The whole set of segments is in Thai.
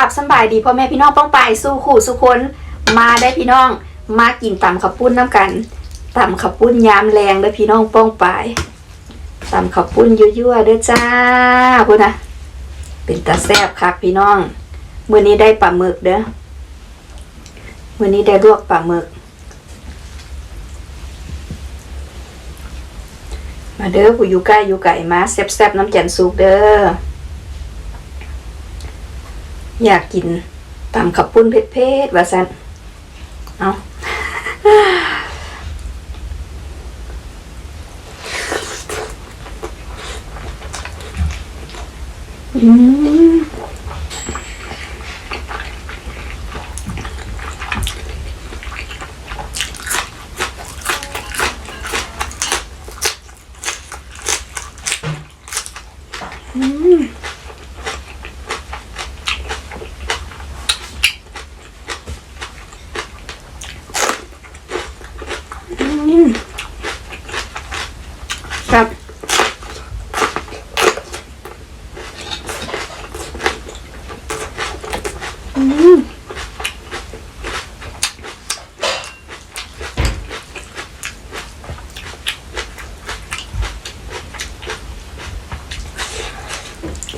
ราบสบายดีพ่อแม่พี่น้องป้องปายสู้ขู่สุคนมาได้พี่น้องมากินตำข้าวปุ้นน้ำกันตำข้าวปุ้นยามแรงเด้อพี่น้องป้องปายตำข้าวปุ้นยั่วๆเด้อจ้าพุ่นนะเป็นตาแซบคักพี่น้องมื้อนี้ได้ปลาหมึกเด้อมื้อนี้ได้ลวกปลาหมึก มาเด้อผู้อยู่ใกล้อยู่ไกลมาแซบๆน้ำจันสุกเด้อ อยากกินตำขับปุ้นเผ็ดๆว่าซันเอาอืมครับอืม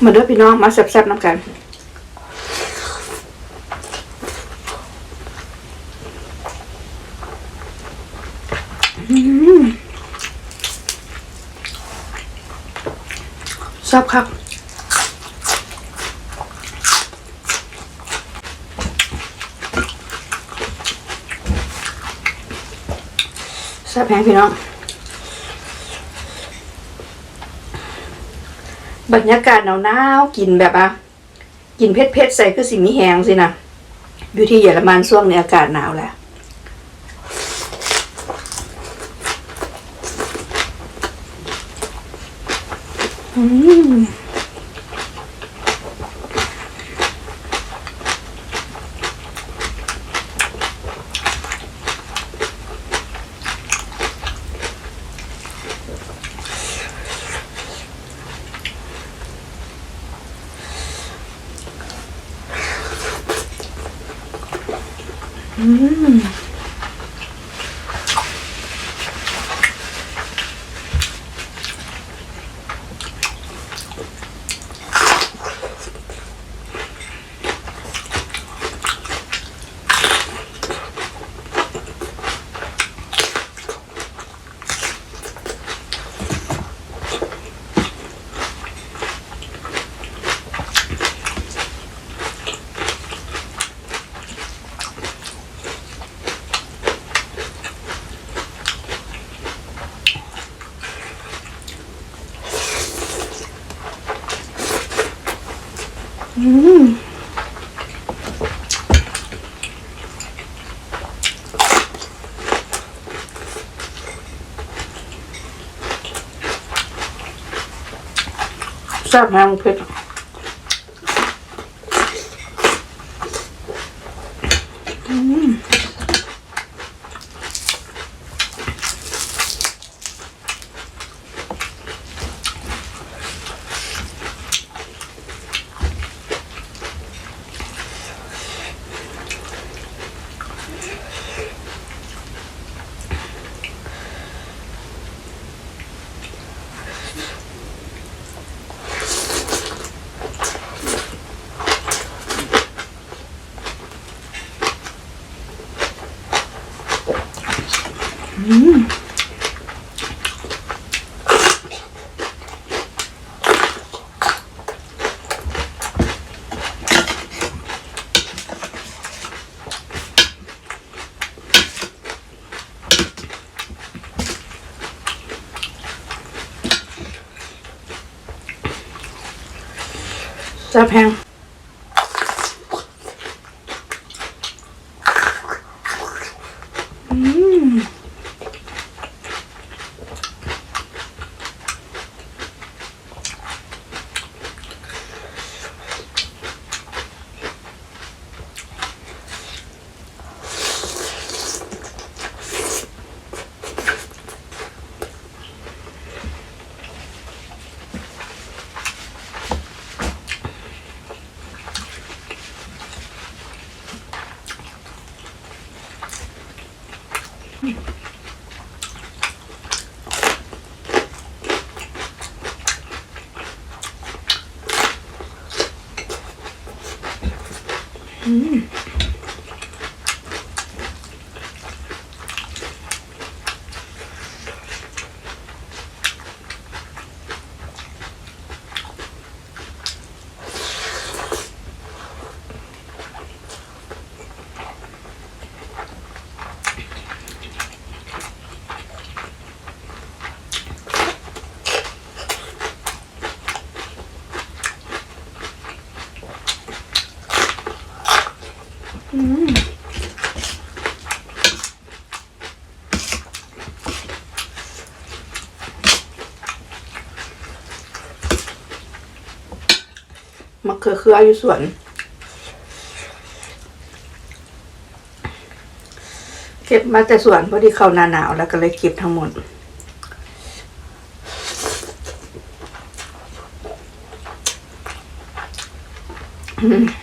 มาเด้อพี่น้องมาแซ่บๆน้ำกันชอบครับชอบแพงพี่น้อง บรรยากาศหนาวๆกินแบบอะกินเผ็ดๆใส่คือสิ่งนี้แหงสินะอยู่ที่เยอรมันช่วงในอากาศหนาวแหละอืม อื แซ่บแมงเผ็ดอืม แซ่บแ 음. มะเขือเคืออยู่สวน เก็บมาแต่สวนพอดีเข้าหน้าหนาวแล้วก็เลยเก็บทั้งหมดอืม